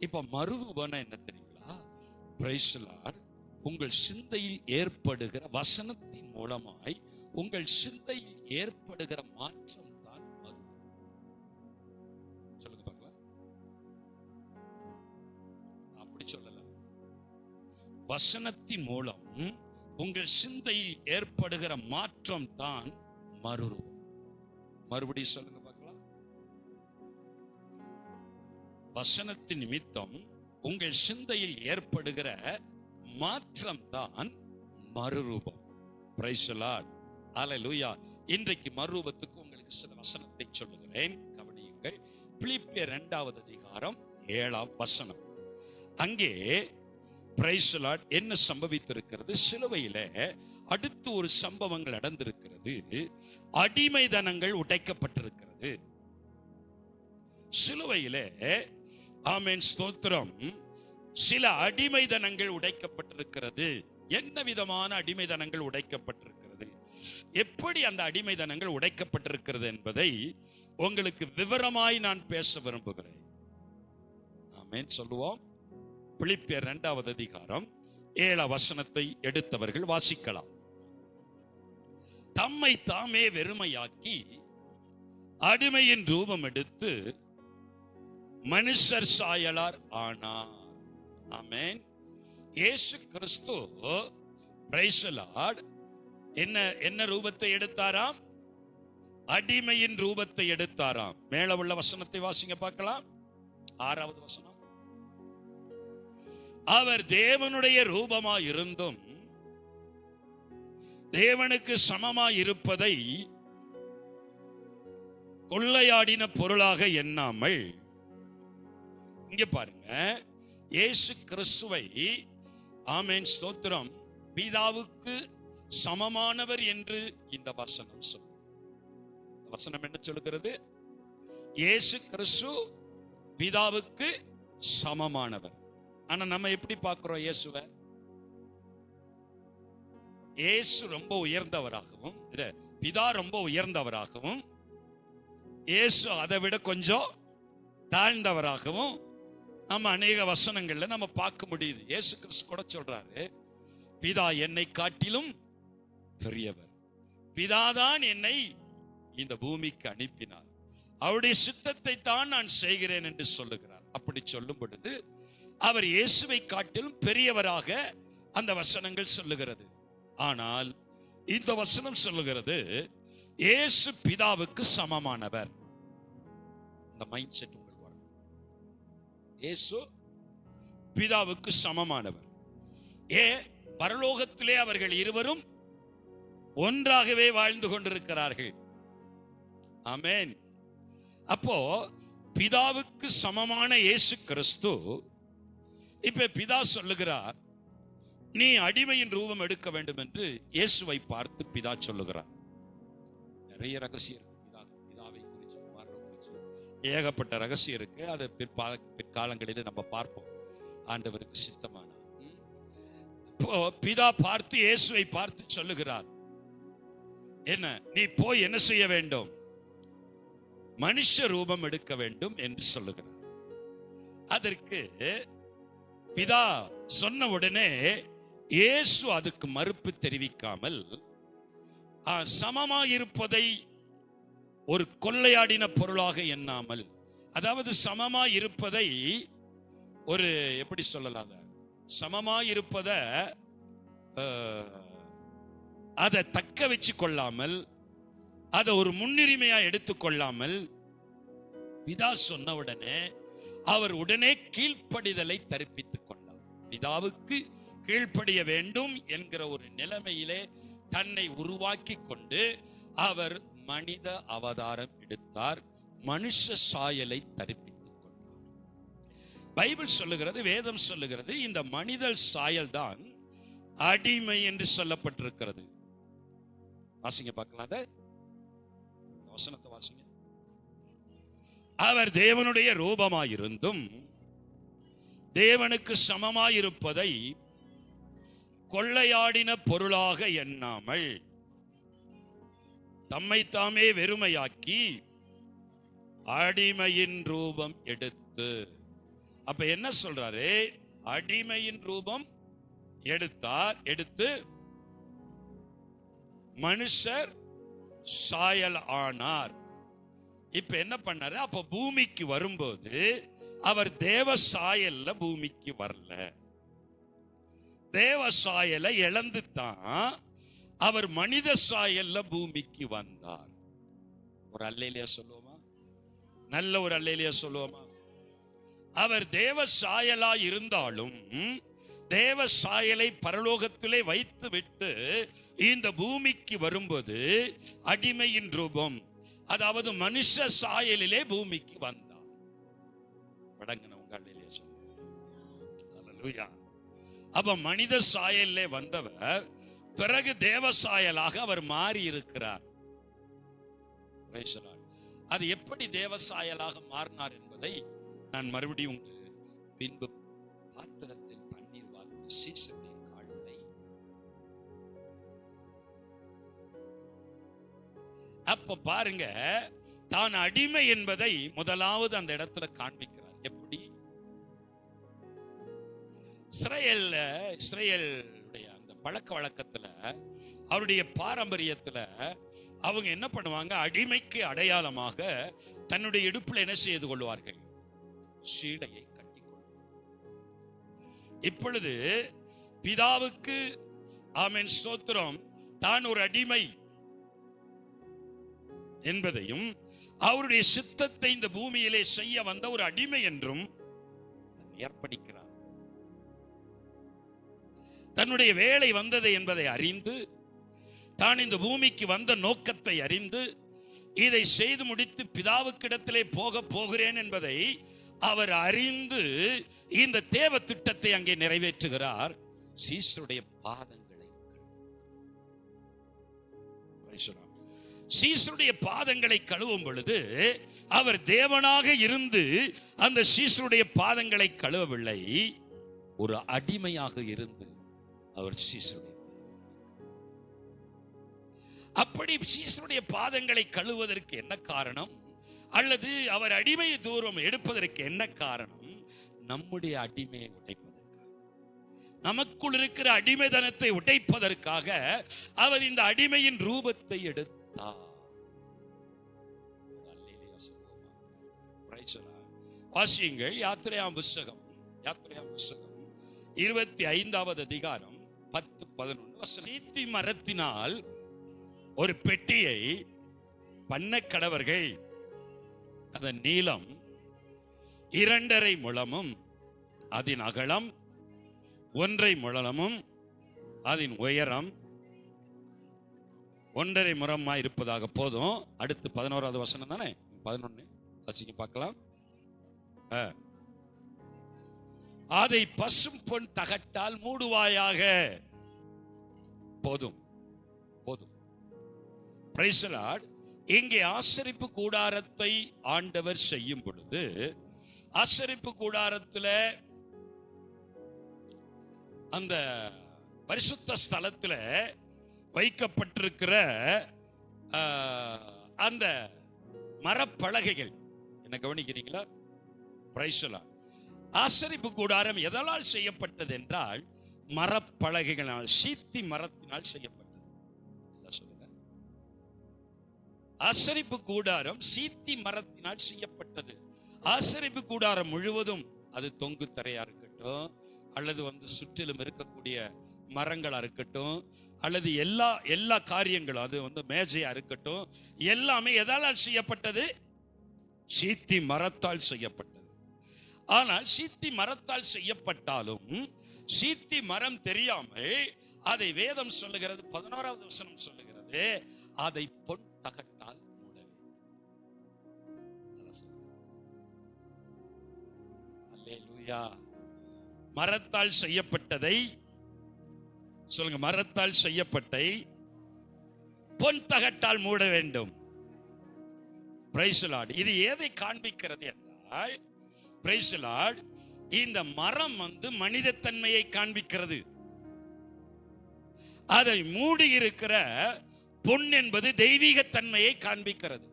இப்ப மறுரூபம்னா என்ன தெரியுங்களா? Praise உங்கள் சிந்தையில் ஏற்படுகிற வசனத்தின் மூலமாய் உங்கள் சிந்தையில் ஏற்படுகிற மாற்றம் தான் மறுரூபம் சொல்லுங்க பார்க்கலாம். அப்படி சொல்லல. வசனத்தின் மூலம் உங்கள் சிந்தையில் ஏற்படுகிற மாற்றம் தான் மறுரூபம் மறுபடியும் சொல்லுங்க வசனத்தின் நிமித்தம் உங்கள் சிந்தையில் ஏற்படுகிற மாற்றம் தான் மறுரூபம் பிரைசலாட் இன்றைக்கு மறுரூபத்துக்கு உங்களுக்கு சில வசனத்தை சொல்லுகிறேன். கவனியுங்கள். பிலிப்பியர் இரண்டாவது அதிகாரம் ஏழாம் வசனம். அங்கே பிரைசலாட் என்ன சம்பவித்திருக்கிறது? சிலுவையில அடுத்து ஒரு சம்பவங்கள் நடந்திருக்கிறது. அடிமைதனங்கள் உடைக்கப்பட்டிருக்கிறது. சிலுவையில ஆமேன் ஸ்தோத்திரம். சில அடிமைதனங்கள் உடைக்கப்பட்டிருக்கிறது. என்ன விதமான அடிமைதனங்கள் உடைக்கப்பட்டிருக்கிறது? எப்படி அந்த அடிமைதனங்கள் உடைக்கப்பட்டிருக்கிறது என்பதை உங்களுக்கு விவரமாய் நான் பேச விரும்புகிறேன். ஆமேன் சொல்லுவோம். பிலிப்பியர் இரண்டாவது அதிகாரம் ஏழ வசனத்தை எடுத்தவர்கள் வாசிக்கலாம். தம்மை தாமே வெறுமையாக்கி அடிமையின் ரூபம் எடுத்து மனுஷர் சாயலார் ஆனார். ஆமேன். இயேசு கிறிஸ்து praise என்ன என்ன ரூபத்தை எடுத்தாராம்? அடிமையின் ரூபத்தை எடுத்தாராம். மேல உள்ள வசனத்தை வாசிங்க பார்க்கலாம். ஆறாவது வசனம். அவர் தேவனுடைய ரூபமா இருந்தும் தேவனுக்கு சமமா இருப்பதை கொள்ளையாடின பொருளாக எண்ணாமல் இங்க பாருங்க. இயேசு கிறிஸ்துவை ஆமேன் ஸ்தோத்திரம். பிதாவுக்கு சமமானவர் என்று இந்த வசனம் சொல்லுது. இந்த வசனம் என்ன சொல்லுகிறது? இயேசு கிறிஸ்து பிதாவுக்கு சமமானவர். ஆனா நம்ம எப்படி பார்க்கிறோம் இயேசுவை? இயேசு ரொம்ப உயர்ந்தவராகவும் பிதா ரொம்ப உயர்ந்தவராகவும் இயேசு அதை விட கொஞ்சம் தாழ்ந்தவராகவும் நம்ம அநேக வசனங்கள்ல நம்ம பார்க்க முடியுது. ஏசு கிறிஸ்து கூட சொல்றாரு பிதா என்னை காட்டிலும் பெரியவர். பிதாதான் என்னை இந்த பூமிக்கு அனுப்பினார். அவருடைய சித்தத்தை தான் நான் செய்கிறேன் என்று சொல்லுகிறார். அப்படி சொல்லும் பொழுது அவர் இயேசுவை காட்டிலும் பெரியவராக அந்த வசனங்கள் சொல்லுகிறது. ஆனால் இந்த வசனம் சொல்லுகிறது இயேசு பிதாவுக்கு சமமானவர். இந்த மைண்ட் செட் இயேசு பிதாவுக்கு சமமானவர். ஏ பரலோகத்திலே அவர்கள் இருவரும் ஒன்றாகவே வாழ்ந்து கொண்டிருக்கிறார்கள். ஆமென். அப்போ பிதாவுக்கு சமமான இயேசு கிறிஸ்து இப்ப பிதா சொல்லுகிறார் நீ அடிமையின் ரூபம் எடுக்க வேண்டும் என்று இயேசுவை பார்த்து பிதா சொல்லுகிறார். நிறைய ரகசியம் ஏகப்பட்ட ரகசியம் இருக்கு. அதை பிற்பா பிற்காலங்களில் நம்ம பார்ப்போம். ஆண்டவருக்கு சித்தமான. பிதா பார்த்து இயேசுவை பார்த்து சொல்லுகிறார். என்ன? நீ போய் என்ன செய்ய வேண்டும்? மனுஷ ரூபம் எடுக்க வேண்டும் என்று சொல்லுகிறார். அதற்கு பிதா சொன்ன உடனே இயேசு அதுக்கு மறுப்பு தெரிவிக்காமல் ஆ, சமமாயிருப்பதை ஒரு கொள்ளையாடின பொருளாக எண்ணாமல் அதாவது சமமாயிருப்பதை ஒரு எப்படி சொல்லலாம் சமமா இருப்பத அதை தக்க வச்சு கொள்ளாமல் அதை ஒரு முன்னுரிமையா எடுத்துக்கொள்ளாமல் பிதா சொன்ன உடனே அவர் உடனே கீழ்ப்படிதலை தரிப்பித்துக் கொண்டார். பிதாவுக்கு கீழ்ப்படிய வேண்டும் என்கிற ஒரு நிலைமையிலே தன்னை உருவாக்கி கொண்டு அவர் மனித அவதாரம் எடுத்தார் மனுஷ சாயலை தரிப்பித்துக் கொண்டார். பைபிள் சொல்லுகிறது வேதம் சொல்லுகிறது இந்த மனித சாயல் தான் அடிமை என்று சொல்லப்பட்டிருக்கிறது. வாசிங்க பார்க்கலாம் வசனத்தை வாசிங்க. அவர் தேவனுடைய ரூபமாயிருந்தும் தேவனுக்கு சமமாயிருப்பதை கொள்ளையாடின பொருளாக எண்ணாமல் தம்மை தாமே வெறுமையாக்கி அடிமையின் ரூபம் எடுத்து. அப்ப என்ன சொல்றாரு? அடிமையின் ரூபம் எடுத்தார் எடுத்து மனுஷர் சாயல் ஆனார். இப்ப என்ன பண்ணாரு? அப்ப பூமிக்கு வரும்போது அவர் தேவ சாயல்ல பூமிக்கு வரல. தேவ சாயலை இழந்து தான் அவர் மனித சாயல்ல பூமிக்கு வந்தார். ஒரு அல்லையிலேயே சொல்லுவோமா? நல்ல ஒரு அல்லையிலேயே சொல்லுவோமா? அவர் தேவ சாயலா இருந்தாலும் தேவ சாயலை பரலோகத்திலே வைத்து விட்டு இந்த பூமிக்கு வரும்போது அடிமையின் ரூபம் அதாவது மனுஷ சாயலிலே பூமிக்கு வந்தார். வடங்கின உங்க அல்லையிலேயே சொல்லுவோம் அப்ப மனித சாயலிலே வந்தவர் பிறகு தேவசாயலாக அவர் மாறி இருக்கிறார் அது எப்படி தேவசாயலாக மாறினார் என்பதை நான் மறுபடியும் உங்களுக்கு பின்பு பாத்திரத்தில் தண்ணீர் வார்த்து சீசனின் காலை அப்ப பாருங்க தான் அடிமை என்பதை முதலாவது அந்த இடத்துல காண்பிக்கிறார். எப்படி? இஸ்ரேல் இஸ்ரேல் பழக்க வழக்கத்துல அவருடைய பாரம்பரியத்துல அவங்க என்ன பண்ணுவாங்க? அடிமைக்கு அடையாளமாக தன்னுடைய இடுப்புல என்ன செய்து கொள்வார்கள்? சீடையை கட்டி இப்பொழுது பிதாவுக்கு ஆமென் ஸ்தோத்திரம். தான் ஒரு அடிமை என்பதையும் அவருடைய சித்தத்தை இந்த பூமியிலே செய்ய வந்த ஒரு அடிமை என்றும் ஏற்படுகிறார். தன்னுடைய வேலை வந்தது என்பதை அறிந்து தான் இந்த பூமிக்கு வந்த நோக்கத்தை அறிந்து இதை செய்து முடித்து பிதாவுக்கிடத்திலே போக போகிறேன் என்பதை அவர் அறிந்து இந்த தேவ திட்டத்தை அங்கே நிறைவேற்றுகிறார். சீசருடைய பாதங்களை சீசருடைய பாதங்களை கழுவும் பொழுது அவர் தேவனாக இருந்து அந்த சீசருடைய பாதங்களை கழுவவில்லை ஒரு அடிமையாக இருந்து அவர் சீசனுடைய அப்படி சீசனுடைய பாதங்களை கழுவதற்கு என்ன காரணம்? அல்லது அவர் அடிமை தூரம் எடுப்பதற்கு என்ன காரணம்? நம்முடைய அடிமையை உடைப்பதற்கு நமக்குள் இருக்கிற அடிமைதனத்தை உடைப்பதற்காக அவர் இந்த அடிமையின் ரூபத்தை எடுத்தார். வாசியுங்கள் யாத்திரையாம் புஸ்தகம் யாத்திரையாம் புஸ்தகம் இருபத்தி ஐந்தாவது அதிகாரம் பத்து பதினொன்று சீத்தி மரத்தினால் ஒரு பெட்டியை பண்ண கடவர்கள் அதன் நீளம் இரண்டரை முழமும் அதன் அகலம் ஒன்றை முழமும் அதன் உயரம் ஒன்றரை முறமாய் இருப்பதாக போதும். அடுத்து பதினோராவது வசனம் தானே? பதினொன்று வசிக்க பார்க்கலாம். ஆ. அதை பசும் பொன் தகட்டால் மூடுவாயாக. போதும் போதும். இங்கே ஆசரிப்பு கூடாரத்தை ஆண்டவர் செய்யும் பொழுது ஆசரிப்பு கூடாரத்தில் அந்த பரிசுத்த ஸ்தலத்தில் வைக்கப்பட்டிருக்கிற அந்த மரப்பலகைகள். என்ன கவனிக்கிறீங்களா? Praise. ஆசரிப்பு கூடாரம் எதனால் செய்யப்பட்டது என்றால் மரப்பலகைகளால் சீத்தி மரத்தினால் செய்யப்பட்டது. சொல்லுங்க. ஆசரிப்பு கூடாரம் சீத்தி மரத்தினால் செய்யப்பட்டது. ஆசரிப்பு கூடாரம் முழுவதும் அது தொங்கு தரையா இருக்கட்டும் அல்லது வந்து சுற்றிலும் இருக்கக்கூடிய மரங்களா இருக்கட்டும் அல்லது எல்லா எல்லா காரியங்களும் அது வந்து மேஜையா இருக்கட்டும் எல்லாமே எதால் செய்யப்பட்டது? சீத்தி மரத்தால் செய்யப்பட்டது. ஆனால் சீத்தி மரத்தால் செய்யப்பட்டாலும் சீத்தி மரம் தெரியாமல் அதை வேதம் சொல்லுகிறது பதினோராவது வசனம் சொல்லுகிறது அதை பொன் தகட்டால் மரத்தால் செய்யப்பட்டதை சொல்லுங்க மரத்தால் செய்யப்பட்டை பொன் தகட்டால் மூட வேண்டும். Praise இது எதை காண்பிக்கிறது என்றால் பிரேசலால் இந்த மரம் வந்து மனிதத்தன்மையை காண்பிக்கிறது. அதை மூடி இருக்கிற பொன் என்பது தெய்வீக தன்மையை காண்பிக்கிறது.